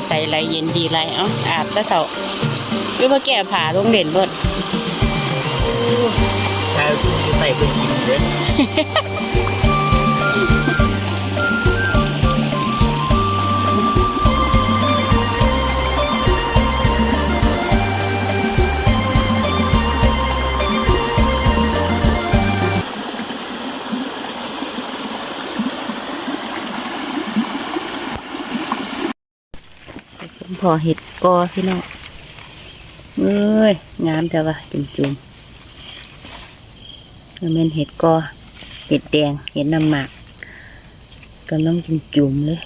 ำใสไหลเย็นดีไหลเอ้าอาบตะเถาหรือว่าแก้ผ่าลงเด่นเบิดใช่ใส่ไปกินเล พอเห็ดกอพี่น้องเอ้ยงามจ้ะวะจุ่มจุ่มๆแล้วแม่นเห็ดกอเห็ดแดงเห็ดน้ำหมากกำลังจุ่มจุ่มเลย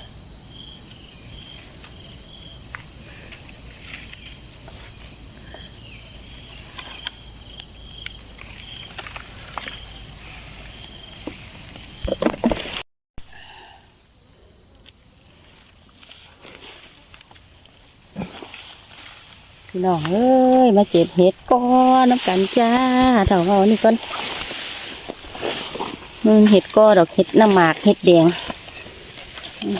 พี่น้องเอ้ยมาเก็บเห็ดก้อนน้ำกันจ้าเถ่าเอานี่ก่อนมึงเห็ดก้อดอกเห็ดน้ำหมากเห็ดแดงอืม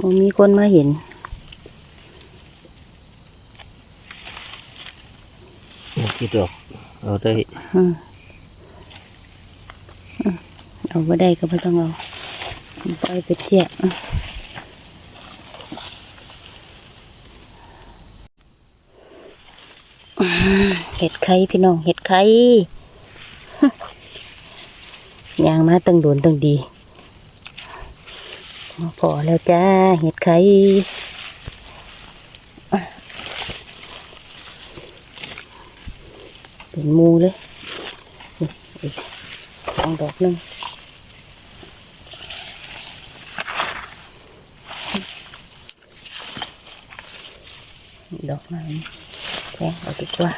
บ่มีคนมาเห็นคิดดอกเอาได้อืมอืมเอาไ่ได้ก็ไม่ต้องเอาปล่อยไปเที่ยอืมอืม เห็ดไข่พี่น้องเห็ดไข่ยางมาตั้งโดนตั้งดีพอแล้วจ้าเห็ดไข่เป็นมูเลยนี่อีกสองดอกหนึงดอกนั้น แทงเอาดีกว่า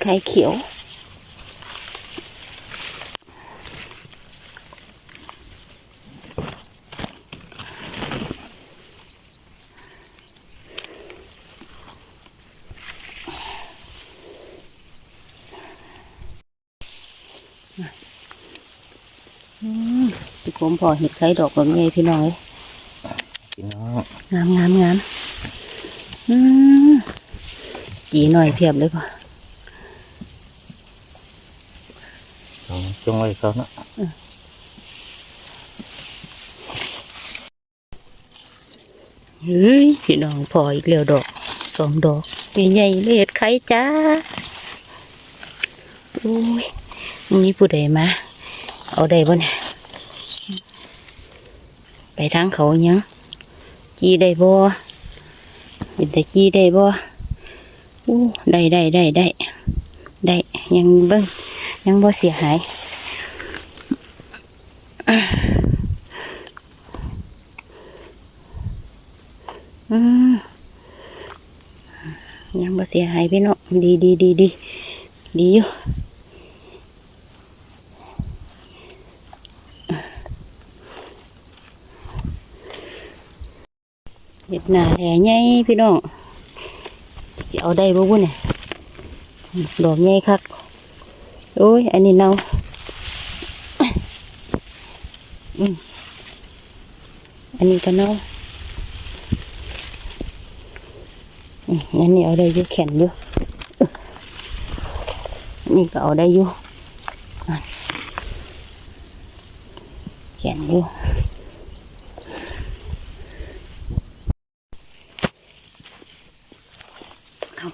ไข่เขียว อืมพี่ ผมพอเห็ดไข่ดอกแบบนี้พี่น้อยพี่น้องงามงามงามอืมจีหน่อยเพียบเลยป่ะเอาจงไว้เขาเนาะเฮ้ยพี่น้องพออีกแล้วดอกสองดอกใหญ่ๆเลยเห็ดไข่จ้าโอ้ยมีผู้ใดมา เอาได้บ่เนี่ยไป ทางเขายังจีได้บ่เป็นแต่จีได้บ่อู้ได้ได้ได้ได้ได้ยังเบิ้งยังบ่เสียหายอืมยังบ่เสียหายพี่น้องดีดีดีดีดีอยู่ ห็ดหนาแหล่ใหญ่พี่น้องสิเอาได้บ่บุ้เนี่ยดอกใหญ่คักโอ้ย อันนี้เน่าอืมอันนี้ก็เน่าอันนี้เอาได้อยู่แข็งอยู่อันนี่ก็เอาได้อยู่แข็งอยู่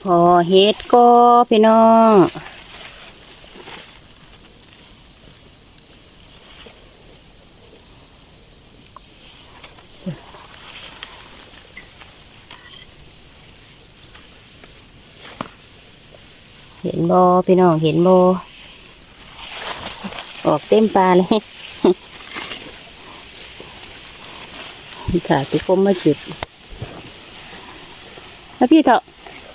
พอเฮ็ดก็พี่น้องเห็นบอพี่น้องเห็นบอออกเต็มปลาเลยค่ะพี่คมมาจุดแล้วพี่เถอะ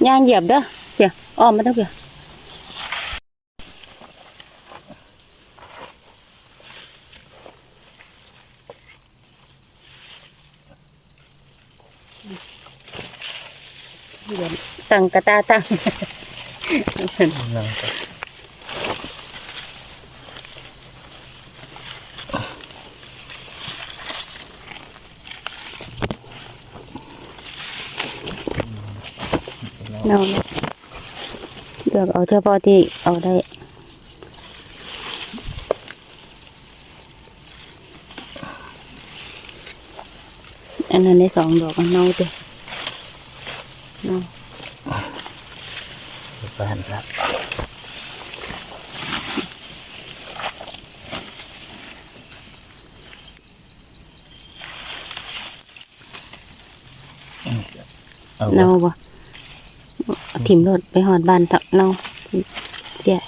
ย่างเหยียบเด้อเปียอ้อมมาเด้อเปียตั้งกระตาตั้ง เนาเลือกเอาเฉพาะที่เอาได้อันนั้นได้สองดอกอันเน่าเด้อเนาบ้านละเอาเน่าบ่เอา ถิ่มรถไปหอดบ้านตักเน่าเสีย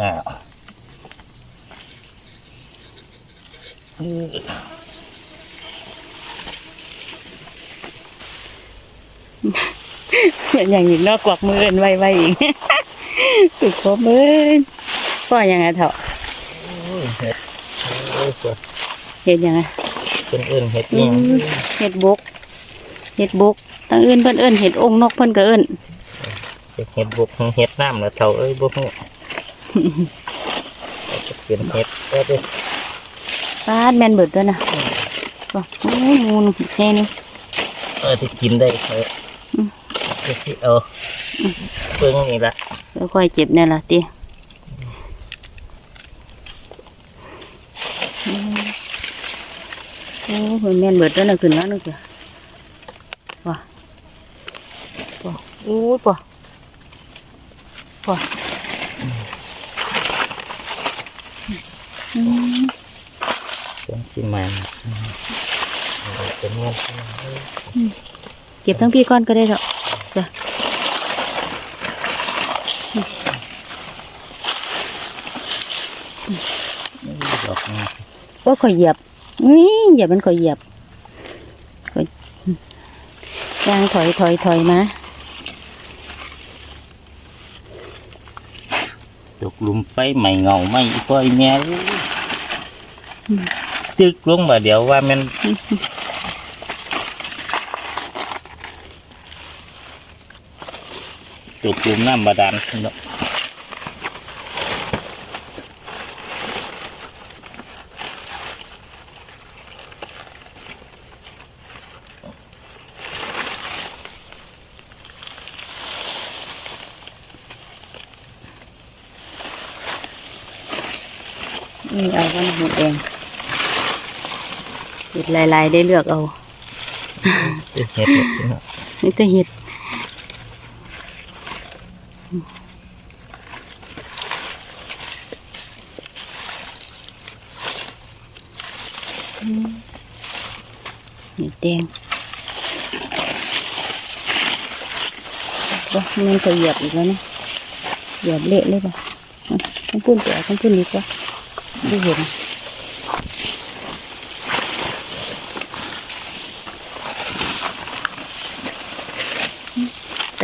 อ่าอย่างนี้นอกกวักมือเอินไว้ไว้อีกสุดครบมือพ่อยังไงเถอะโอ้ยเห็ดโอ้ยปวดเห็ดยังไง เป็นเอื่นเห็ดอืเนี่ยมเห็ดบกเห็ดบกตั้งเอิ้นเพิ่นเอิ้นเห็ดองค์นกเพิ่นก็เอิ้นเห็ดบุกเห็ดน้ำแล้วเท่าเอ้ยบุกเนี่ยจะเป็นเห็ดก็ได้ฟาดแม่นเบิดด้วยนะบ่โอ้ยงูนแค่นี้เออที่กินได้เอออืมเดี๋ยวสิเอาเพิ่งนี่ละแล้วค่อยเจ็บเนี่ยล่ะติอืม โอ้ยแม่นเบิดด้วยนะขึ้นแล้วนึกจ้ะว้าว้าโอ้ยป่ะป่ะอืมเป็นสิมันอืมเอาเป็นเงินเก็บทั้งพี่ก้อนก็ได้หรอกจ้ะดอกนี้ว่าข่อยเหยียบ นี่เหยียบมันข่อยเหยียบข่อยยางถอยถอยถอยมาตกหลุมไปใหม่เงาไม่ก้อยแม่ตึกลงมาเดี๋ยวว่ามันตกหลุมน้ำบาดาลเนาะ นี่เอาก็หมดเอง เห็ดลาย ๆ ได้เลือกเอาเห็ดเห็ดเนาะนี่จะเห็ดอืมเห็ดแดงบ่มันจะเหยียบอีกแล้วนะเหยียบเละเลยป่ะอะต้องพูดตัวต้องพูดดีกว่าดูเห็น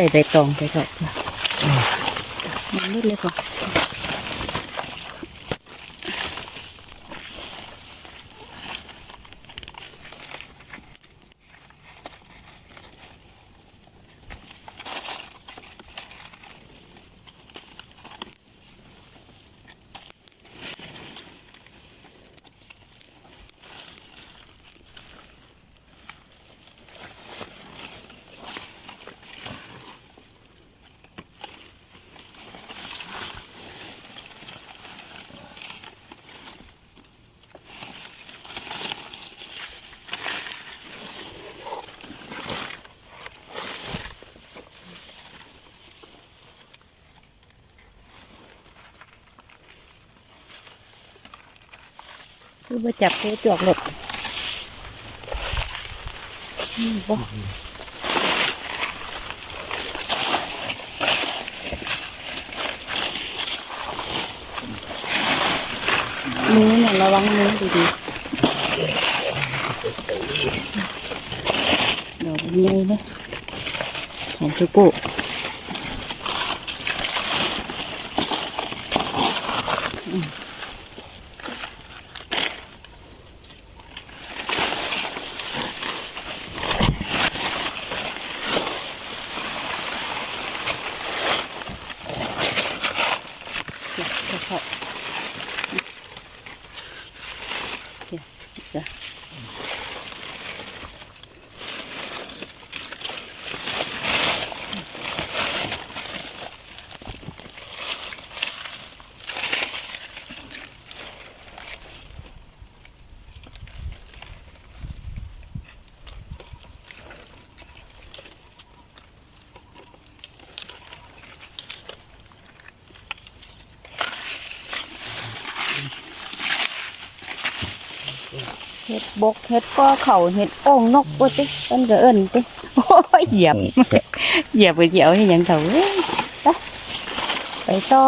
ใส่ใบตองไปเถอะจ้ะมันมืดเลยป่ะ คือมาจับตัวจอกหลบอืมบ่มือเนี่ยระวังมือดีๆดอกใหญ่เลยแขนจุ 我操 ปุดบกเห็ดก็เข่าเห็ดโอ่งนกว่าติเอิ้นก็เอิ้นติโอ้ยเหยียบเหยียบไปเหยียบให้หยังเถอะเอ้ยไปไปต่อ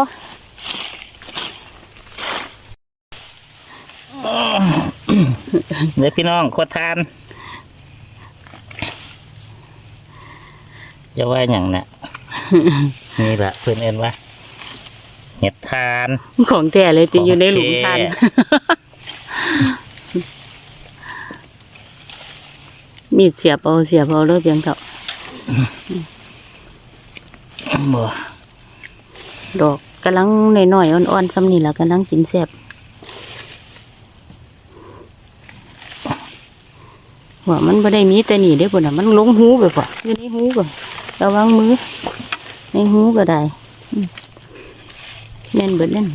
เดี๋ยวพี่น้องโคตรทานจะว่าอย่างน่ะนี่ละเพื่อนเอินว่าเห็ดทาน ของแท้เลยติอยู่ในหลุมทาน ของแท้ มีดเสียบเอาเสียบเอาแล้วเพียงเถอะบ่ดอกกำลังน้อยๆอ่อนๆซ้ำนี่แหละกำลังกินแซ่บว่ามันไม่ได้มีแต่นี่เด้อปุ่นน่ะมันลงหูไปป่ะอยู่ในหูก็ระวังมือในหูก็ได้อืมแน่นเบิดนั่น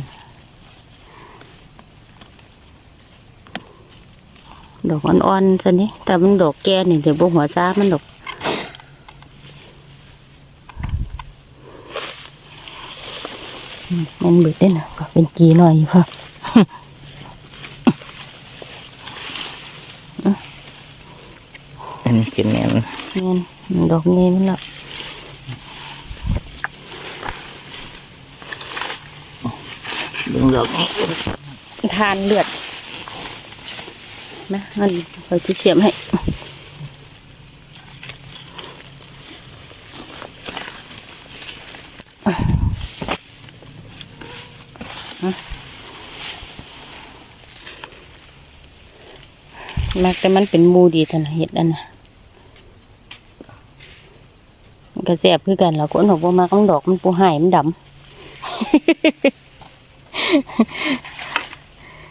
ดอกอ่อนๆซะนี่แต่มันดอกแก่นี่เดี๋ยวบหัวซ้ามันดอกแมันเบิดได้นะก็เป็นกีหน่อยอยู่พ่ออันนี้กินแม่นเงี้ยดอกเงี้ยมันละดึงดอกนี้ทานเลือด นะมันคอยจะเสียมให้มักแต่มันเป็นมูดีทันเห็ดอันนะมันก็แสบคือกันแล้วคนบอกว่ามักมันดอกมันปูหายมันดำ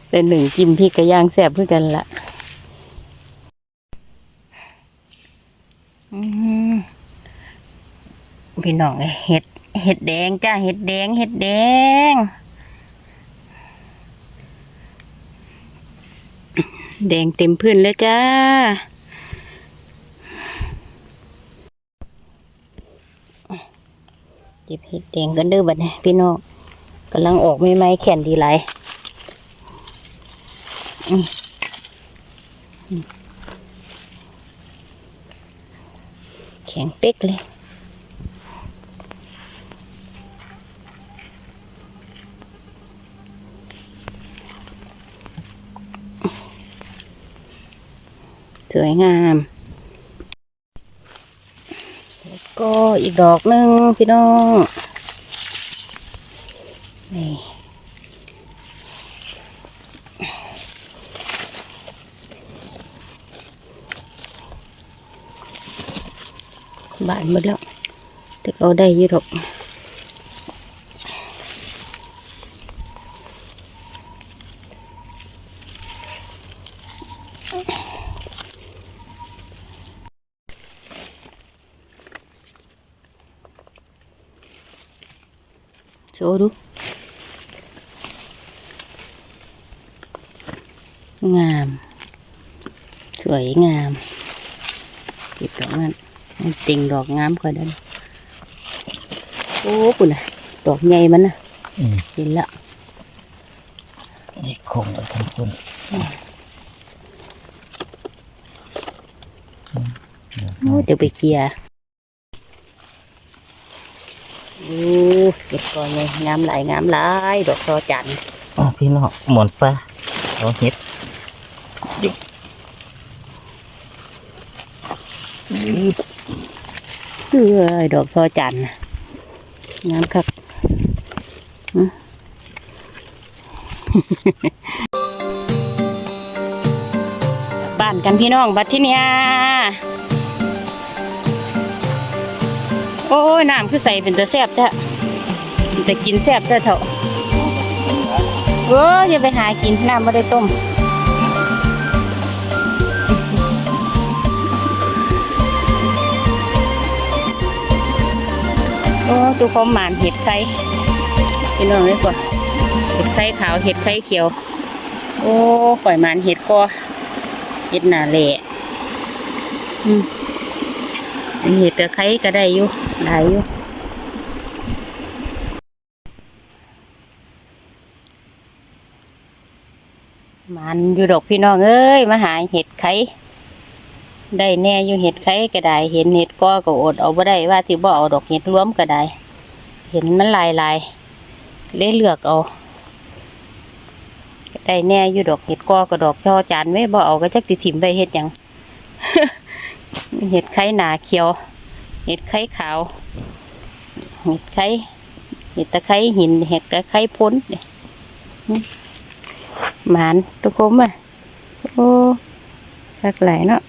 แต่หนึ่งจิ้มพริกกระย่างแสบคือกันละอื้อหือ พี่น้องเห็ดเห็ดแดงจ้าเห็ดแดงเห็ดแดง แดงเต็มพื้นเลยจ้าเก็บเห็ดแดงกันเด้อบัดนี้พี่น้องกำลังออกไม่ไม้แขนดีไรแข็งเป๊กเลย วยงามแล้วก็อีกดอกหนึ่งพี่น้องนี่บานหมดแล้วแต่เอาได้อยี่หรอก ดูงาม สวยงามเก็บดอกนั้นให้ติ่งดอกงามกว่าเดิมโอ้ปุ่นน่ะดอกใหญ่มันนะอืมเห็นละนี่คงไปทั้งคนโอ้เดี๋ยวไปเคลียร์โอ้ เก็บก่อนเลยงามหลายงามหลายดอกซอจันทร์อ๋อพี่น้องหมอนปลาเอาเห็ดยุบยุบเอ้ยดอกซอจันทร์น่ะงามคักหึบ้านกันพี่น้องบัดที่เนี้ยโอ้ยน้ำคือใส่เป็นตะแซ่บจ้ะ แต่กินแซ่บเถอะเถอะเอออย่าไปหากินน้ำไม่ได้ต้มโอ้ตัวความหมานเห็ดไข่พี่น้องเลยกว่าเห็ดไข่ขาวเห็ดไข่เขียว โอ้ปล่อยหมานเห็ดกอเห็ดหนาเละอืมเห็ดกับไข่ก็ได้อยู่หลายอยู่ มันอยู่ดอกพี่น้องเอ้ยมาหาเห็ดไข่ได้แน่อยู่เห็ดไข่ก็ได้ เห็นเห็ดก็ก็อดเอาบ่ได้ว่าที่บ่เอาดอกเห็ดรวมก็ได้ เห็นมันลายลายเลยเลือกเอาก็ได้แน่อยู่ดอกเห็ดก็ก็ดอกช่อจานไม่บ่เอาก็จักติถิ่มไปเห็ดยังเห็ดไข่หนาเขียว เห็ดไข่ขาว เห็ดไข่เห็ดตะไคร้หิน เห็ดตะไคร้พ้นเนี่ย หมานตุกคมอะโอ้รักหลายเนาะ